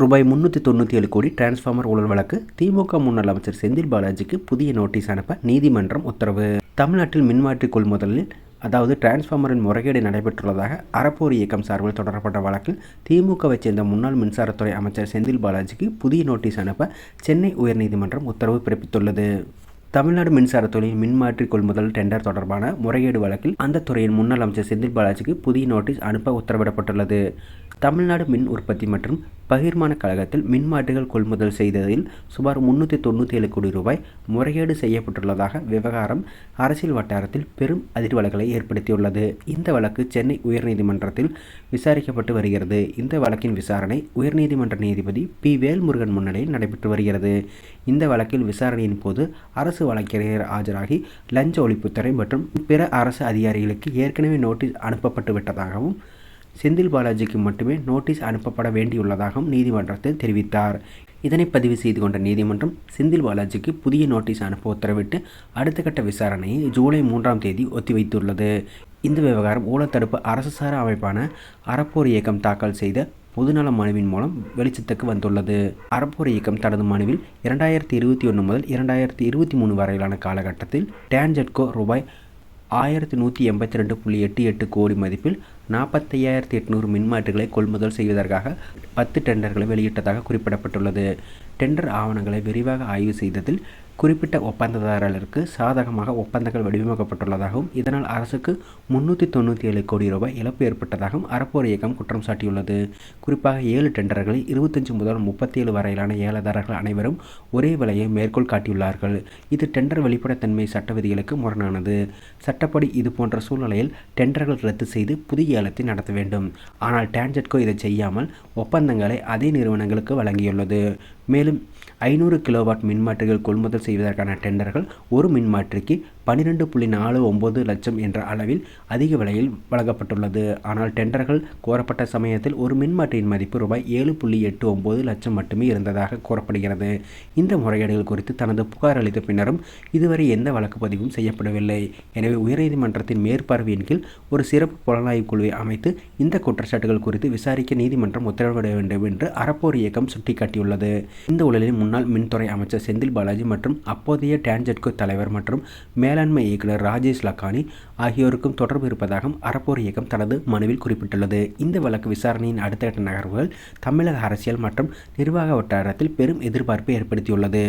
ரூபாய் முந்நூற்றி தொண்ணூற்றி ஏழு கோடி டிரான்ஸ்ஃபார்மர் ஊழல் வழக்கு. திமுக முன்னாள் அமைச்சர் செந்தில் பாலாஜிக்கு புதிய நோட்டீஸ் அனுப்ப நீதிமன்றம் உத்தரவு. தமிழ்நாட்டில் மின்மாற்றி கொள்முதலில் அதாவது டிரான்ஸ்ஃபார்மரின் முறைகேடு நடைபெற்றுள்ளதாக அறப்போர் இயக்கம் சார்பில் தொடரப்பட்ட வழக்கில் திமுகவைச் சேர்ந்த முன்னாள் மின்சாரத்துறை அமைச்சர் செந்தில் பாலாஜிக்கு புதிய நோட்டீஸ் அனுப்ப சென்னை உயர்நீதிமன்றம் உத்தரவு பிறப்பித்துள்ளது. தமிழ்நாடு மின்சாரத்துறையின் மின்மாற்றி கொள்முதல் டெண்டர் தொடர்பான முறைகேடு வழக்கில் அந்த துறையின் முன்னாள் அமைச்சர் செந்தில் பாலாஜிக்கு புதிய நோட்டீஸ் அனுப்ப உத்தரவிடப்பட்டுள்ளது. தமிழ்நாடு மின் உற்பத்தி மற்றும் பகிர்மான கழகத்தில் மின்மாட்டுகள் கொள்முதல் செய்ததில் சுமார் முன்னூற்றி தொண்ணூற்றி ஏழு கோடி ரூபாய் முறைகேடு செய்யப்பட்டுள்ளதாக விவகாரம் அரசியல் வட்டாரத்தில் பெரும் அதிர்வலைகளை ஏற்படுத்தியுள்ளது. இந்த வழக்கு சென்னை உயர்நீதிமன்றத்தில் விசாரிக்கப்பட்டு வருகிறது. இந்த வழக்கின் விசாரணை உயர்நீதிமன்ற நீதிபதி பி. வேல்முருகன் முன்னிலையில் நடைபெற்று வருகிறது. இந்த வழக்கில் விசாரணையின் போது அரசு வழக்கறிஞர் ஆஜராகி லஞ்ச ஒழிப்புத்துறை மற்றும் பிற அரசு அதிகாரிகளுக்கு ஏற்கனவே நோட்டீஸ் அனுப்பப்பட்டு விட்டதாகவும் செந்தில் பாலாஜிக்கு மட்டுமே நோட்டீஸ் அனுப்பப்பட வேண்டியுள்ளதாகவும் நீதிமன்றத்தில் தெரிவித்தார். இதனை பதிவு செய்து கொண்ட நீதிமன்றம் செந்தில் பாலாஜிக்கு புதிய நோட்டீஸ் அனுப்ப உத்தரவிட்டு அடுத்த கட்ட விசாரணையை ஜூலை மூன்றாம் தேதி ஒத்திவைத்துள்ளது. இந்த விவகாரம் ஊழத்தடுப்பு அரசு சார அமைப்பான அறப்போர் இயக்கம் தாக்கல் செய்த பொதுநல மனுவின் மூலம் வெளிச்சத்துக்கு வந்துள்ளது. அறப்போர் இயக்கம் தனது மனுவில் இரண்டாயிரத்தி இருபத்தி ஒன்று முதல் இரண்டாயிரத்தி இருபத்தி மூணு வரையிலான காலகட்டத்தில் டான்ஜெட்கோ ரூபாய் ஆயிரத்தி நூற்றி எண்பத்தி ரெண்டு புள்ளி எட்டு எட்டு கோடி மதிப்பில் நாற்பத்தையாயிரத்தி எட்நூறு மின்மாற்றிகளை கொள்முதல் செய்வதற்காக பத்து டெண்டர்களை வெளியிட்டதாக குறிப்பிடப்பட்டுள்ளது. டெண்டர் ஆவணங்களை விரிவாக ஆய்வு செய்ததில் குறிப்பிட்ட ஒப்பந்ததாரர்களுக்கு சாதகமாக ஒப்பந்தங்கள் வடிவமைக்கப்பட்டுள்ளதாகவும் இதனால் அரசுக்கு முன்னூற்றி தொண்ணூற்றி ஏழு கோடி ரூபாய் இழப்பு ஏற்பட்டதாகவும் அறப்போர் இயக்கம் குற்றம் சாட்டியுள்ளது. குறிப்பாக ஏழு டெண்டர்களில் இருபத்தஞ்சு முதல் முப்பத்தி ஏழு வரையிலான ஏலதாரர்கள் அனைவரும் ஒரே விலையை மேற்கோள் காட்டியுள்ளார்கள். இது டெண்டர் வெளிப்படைத்தன்மை சட்ட விதிகளுக்கு முரணானது. சட்டப்படி இது போன்ற சூழ்நிலையில் டெண்டர்கள் ரத்து செய்து புதிய ஏலத்தை நடத்த வேண்டும். ஆனால் டான்ஜெட்கோ இதை செய்யாமல் ஒப்பந்தங்களை அதே நிறுவனங்களுக்கு வழங்கியுள்ளது. மேலும் ஐநூறு கிலோவாட் மின்மாற்றிகள் கொள்முதல் செய்வதற்கான டெண்டர்கள் ஒரு மின்மாற்றிக்கு பன்னிரெண்டு புள்ளி நாலு ஒம்பது லட்சம் என்ற அளவில் அதிக விலையில் வழங்கப்பட்டுள்ளது. ஆனால் டெண்டர்கள் கோரப்பட்ட சமயத்தில் ஒரு மின்மாற்றியின் மதிப்பு ரூபாய் ஏழு புள்ளி எட்டு ஒம்பது லட்சம் மட்டுமே இருந்ததாக கூறப்படுகிறது. இந்த முறைகேடுகள் குறித்து தனது புகார் அளித்த பின்னரும் இதுவரை எந்த வழக்கு பதிவும் செய்யப்படவில்லை. எனவே உயர்நீதிமன்றத்தின் மேற்பார்வையின் கீழ் ஒரு சிறப்பு புலனாய்வு குழுவை அமைத்து இந்த குற்றச்சாட்டுகள் குறித்து விசாரிக்க நீதிமன்றம் உத்தரவிட வேண்டும் என்று அறப்போர் இயக்கம் சுட்டிக்காட்டியுள்ளது. இந்த உலகில் முன்னாள் மின்துறை அமைச்சர் செந்தில் பாலாஜி மற்றும் அப்போதைய டான்ஜெட்கோ தலைவர் மற்றும் மேல் மேலாண்மை இயக்குநர் ராஜேஷ் லக்கானி ஆகியோருக்கும் தொடர்பு இருப்பதாகவும் அறப்போர் இயக்கம் தனது மனுவில் குறிப்பிட்டுள்ளது. இந்த வழக்கு விசாரணையின் அடுத்த கட்ட நகர்வுகள் தமிழக அரசியல் மற்றும் நிர்வாக வட்டாரத்தில் பெரும் எதிர்பார்ப்பை ஏற்படுத்தியுள்ளது.